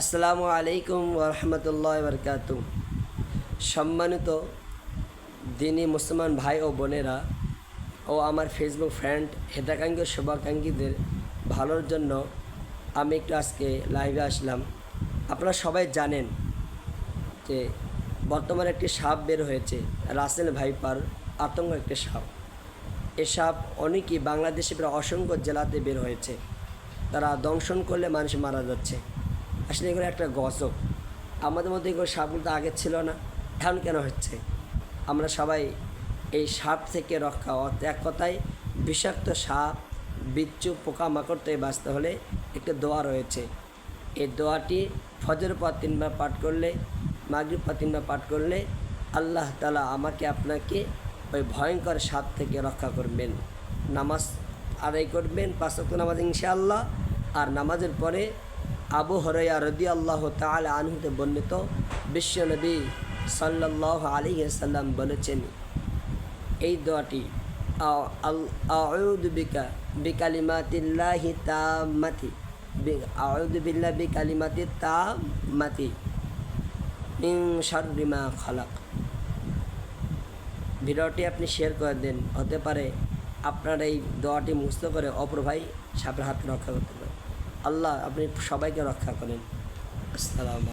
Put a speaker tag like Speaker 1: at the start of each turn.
Speaker 1: আসসালামু আলাইকুম রহমতুল্লাহ বরকাত সম্মানিত দিনী মুসলমান ভাই ও বোনেরা ও আমার ফেসবুক ফ্রেন্ড হেতাকাঙ্ক্ষী শুভাকাঙ্ক্ষীদের ভালোর জন্য আমি একটু আজকে লাইভে আসলাম। আপনারা সবাই জানেন যে বর্তমানে একটি সাপ বের হয়েছে, রাসেল ভাইপার, আতঙ্ক একটি সাপ। এ সাপ অনেকই বাংলাদেশে প্রায় অসংখ্য জেলাতে বের হয়েছে। তারা দংশন করলে মানুষ মারা যাচ্ছে। আসলে এগুলো একটা গজব। আমাদের মধ্যে এগুলো সাপগুলো আগে ছিল না, এখন কেন হচ্ছে? আমরা সবাই এই সাপ থেকে রক্ষা এক কথায়, বিষাক্ত সাপ, বিচ্ছু, পোকামাকড় থেকে বাঁচতে হলে একটা দোয়া রয়েছে। এই দোয়াটি ফজর পর তিনবার পাঠ করলে মাগরিব পর তিনবার পাঠ করলে আল্লাহ তালা আমাকে, আপনাকে ওই ভয়ঙ্কর সাপ থেকে রক্ষা করবেন। নামাজ আদায় করবেন, পাঁচ ওয়াক্ত নামাজ ইনশাআল্লাহ, আর নামাজের পরে আবু হরয়া রদি আল্লাহ তাল আনহুতে বর্ণিত বিশ্ব বিশ্বনবী সাল্লাহ আলী সাল্লাম বলেছেন, এই দোয়াটি আউদ বিকা বিকালিমাতিল্লাহি তামাতি আউদ বিল্লাহ বিকালিমাতি তামাতি মা খালাক। ভিডিওটি আপনি শেয়ার করে দেন, হতে পারে আপনার এই দোয়াটি মুস্ত করে অপর ভাই সাপের হাত রক্ষা করতে আল্লাহ আপনি সবাইকে রক্ষা করেন। আসসালাম